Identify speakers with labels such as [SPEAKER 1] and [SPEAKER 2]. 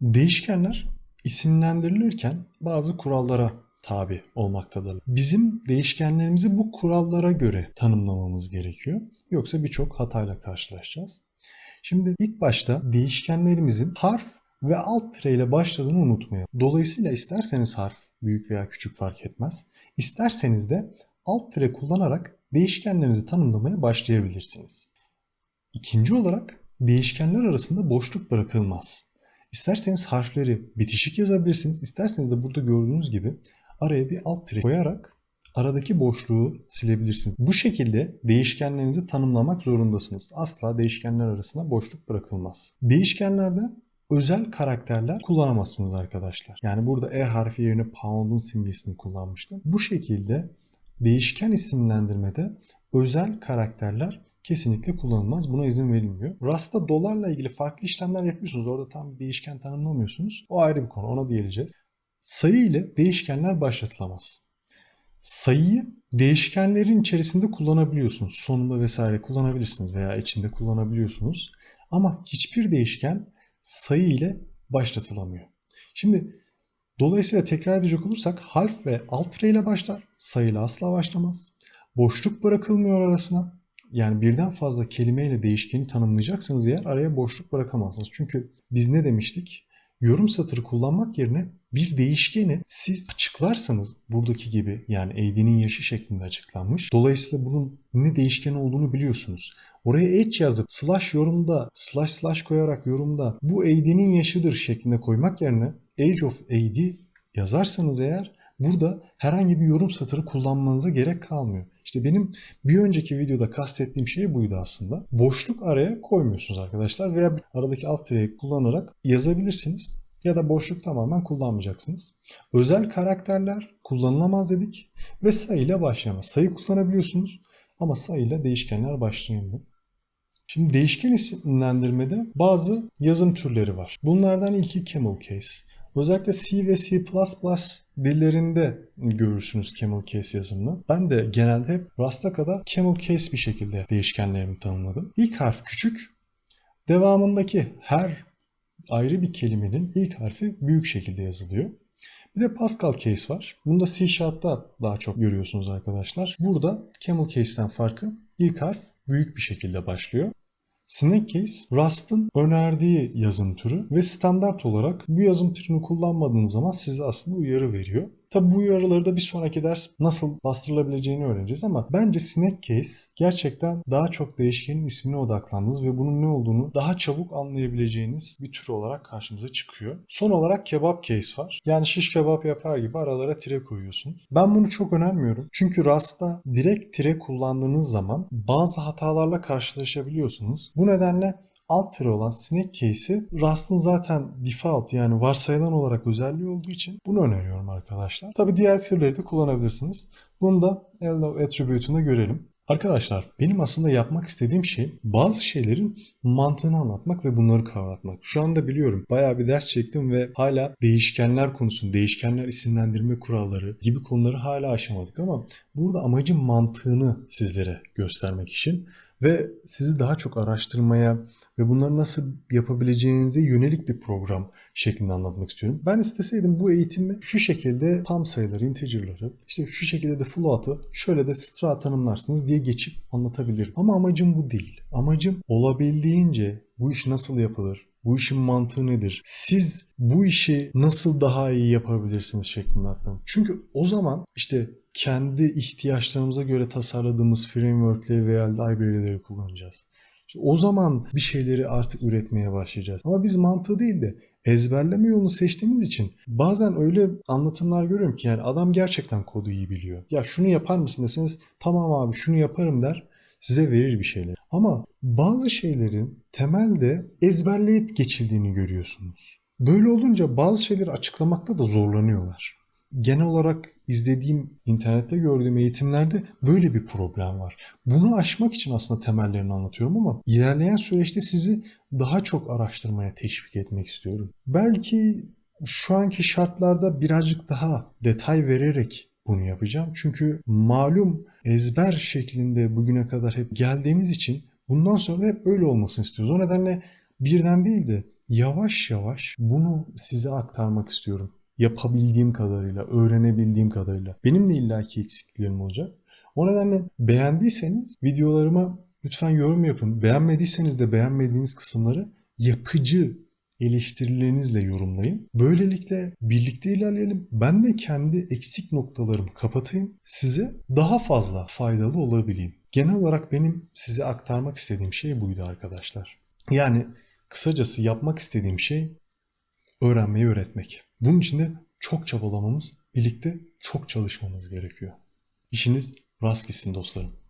[SPEAKER 1] Değişkenler isimlendirilirken bazı kurallara tabi olmaktadır. Bizim değişkenlerimizi bu kurallara göre tanımlamamız gerekiyor. Yoksa birçok hatayla karşılaşacağız. Şimdi ilk başta değişkenlerimizin harf ve alt tire ile başladığını unutmayalım. Dolayısıyla isterseniz harf büyük veya küçük fark etmez. İsterseniz de alt tire kullanarak değişkenlerinizi tanımlamaya başlayabilirsiniz. İkinci olarak değişkenler arasında boşluk bırakılmaz. İsterseniz harfleri bitişik yazabilirsiniz. İsterseniz de burada gördüğünüz gibi araya bir alt tire koyarak aradaki boşluğu silebilirsiniz. Bu şekilde değişkenlerinizi tanımlamak zorundasınız. Asla değişkenler arasında boşluk bırakılmaz. Değişkenlerde özel karakterler kullanamazsınız arkadaşlar. Yani burada E harfi yerine pound'un simgesini kullanmıştım. Bu şekilde değişken isimlendirmede özel karakterler kesinlikle kullanılmaz. Buna izin verilmiyor. Rust'ta dolarla ilgili farklı işlemler yapıyorsunuz. Orada tam bir değişken tanımlamıyorsunuz. O ayrı bir konu. Ona değineceğiz. Sayı ile değişkenler başlatılamaz. Sayıyı değişkenlerin içerisinde kullanabiliyorsunuz. Sonunda vesaire kullanabilirsiniz veya içinde kullanabiliyorsunuz. Ama hiçbir değişken sayı ile başlatılamıyor. Şimdi dolayısıyla tekrar edecek olursak harf ve alt tire ile başlar. Sayıyla asla başlamaz. Boşluk bırakılmıyor arasına. Yani birden fazla kelimeyle değişkeni tanımlayacaksanız eğer araya boşluk bırakamazsınız. Çünkü biz ne demiştik? Yorum satırı kullanmak yerine bir değişkeni siz açıklarsanız buradaki gibi yani AD'nin yaşı şeklinde açıklanmış. Dolayısıyla bunun ne değişken olduğunu biliyorsunuz. Oraya edge yazıp slash yorumda slash slash koyarak yorumda bu AD'nin yaşıdır şeklinde koymak yerine age of AD yazarsanız eğer burada herhangi bir yorum satırı kullanmanıza gerek kalmıyor. İşte benim bir önceki videoda kastettiğim şey buydu aslında. Boşluk araya koymuyorsunuz arkadaşlar veya aradaki alt tireyi kullanarak yazabilirsiniz ya da boşluk tamamen kullanmayacaksınız. Özel karakterler kullanılamaz dedik ve sayıyla başlayamaz. Sayı kullanabiliyorsunuz ama sayıyla değişkenler başlayamıyor. Şimdi değişken isimlendirmede bazı yazım türleri var. Bunlardan ilki camel case. Özellikle C ve C++ dillerinde görürsünüz camel case yazımını. Ben de genelde hep Rust'a kadar camel case bir şekilde değişkenlerimi tanımladım. İlk harf küçük, devamındaki her ayrı bir kelimenin ilk harfi büyük şekilde yazılıyor. Bir de Pascal case var. Bunu da C Sharp'ta daha çok görüyorsunuz arkadaşlar. Burada camel case'ten farkı ilk harf büyük bir şekilde başlıyor. Case, Rust'ın önerdiği yazım türü ve standart olarak bu yazım türünü kullanmadığınız zaman size aslında uyarı veriyor. Tabi bu uyarıları da bir sonraki ders nasıl bastırılabileceğini öğreneceğiz ama bence Snake Case gerçekten daha çok değişkenin ismine odaklandınız ve bunun ne olduğunu daha çabuk anlayabileceğiniz bir tür olarak karşımıza çıkıyor. Son olarak kebap case var. Yani şiş kebap yapar gibi aralara tire koyuyorsunuz. Ben bunu çok önermiyorum. Çünkü Rust'ta direkt tire kullandığınız zaman bazı hatalarla karşılaşabiliyorsunuz. Bu nedenle alt tire olan Snake Case'i Rust'ın zaten default yani varsayılan olarak özelliği olduğu için bunu öneriyorum arkadaşlar. Tabi diğer türleri de kullanabilirsiniz. Bunu da Elnow Attribute'unda görelim. Arkadaşlar benim aslında yapmak istediğim şey bazı şeylerin mantığını anlatmak ve bunları kavratmak. Şu anda biliyorum bayağı bir ders çektim ve hala değişkenler konusu, değişkenler isimlendirme kuralları gibi konuları hala aşamadık ama burada amacım mantığını sizlere göstermek için ve sizi daha çok araştırmaya ve bunları nasıl yapabileceğinize yönelik bir program şeklinde anlatmak istiyorum. Ben isteseydim bu eğitimi şu şekilde tam sayıları, integer'ları, işte şu şekilde de float'ı, şöyle de stra tanımlarsınız diye geçip anlatabilirdim. Ama amacım bu değil. Amacım olabildiğince bu iş nasıl yapılır, bu işin mantığı nedir? Siz bu işi nasıl daha iyi yapabilirsiniz şeklinde anlatmam. Çünkü o zaman işte kendi ihtiyaçlarımıza göre tasarladığımız frameworkleri veya library'leri kullanacağız. İşte o zaman bir şeyleri artık üretmeye başlayacağız. Ama biz mantığı değil de ezberleme yolunu seçtiğimiz için bazen öyle anlatımlar görüyorum ki yani adam gerçekten kodu iyi biliyor. Ya şunu yapar mısın deseniz tamam abi şunu yaparım der size verir bir şeyler. Ama bazı şeylerin temelde ezberleyip geçildiğini görüyorsunuz. Böyle olunca bazı şeyleri açıklamakta da zorlanıyorlar genel olarak izlediğim, internette gördüğüm eğitimlerde böyle bir problem var. Bunu aşmak için aslında temellerini anlatıyorum ama ilerleyen süreçte sizi daha çok araştırmaya teşvik etmek istiyorum. Belki şu anki şartlarda birazcık daha detay vererek bunu yapacağım. Çünkü malum ezber şeklinde bugüne kadar hep geldiğimiz için bundan sonra da hep öyle olmasını istiyoruz. O nedenle birden değil de yavaş yavaş bunu size aktarmak istiyorum. Yapabildiğim kadarıyla, öğrenebildiğim kadarıyla. Benim de illaki eksikliklerim olacak. O nedenle beğendiyseniz videolarıma lütfen yorum yapın. Beğenmediyseniz de beğenmediğiniz kısımları yapıcı eleştirilerinizle yorumlayın. Böylelikle birlikte ilerleyelim. Ben de kendi eksik noktalarımı kapatayım. Size daha fazla faydalı olabileyim. Genel olarak benim size aktarmak istediğim şey buydu arkadaşlar. Yani kısacası yapmak istediğim şey öğrenmeyi öğretmek. Bunun için de çok çabalamamız, birlikte çok çalışmamız gerekiyor. İşiniz rast gitsin dostlarım.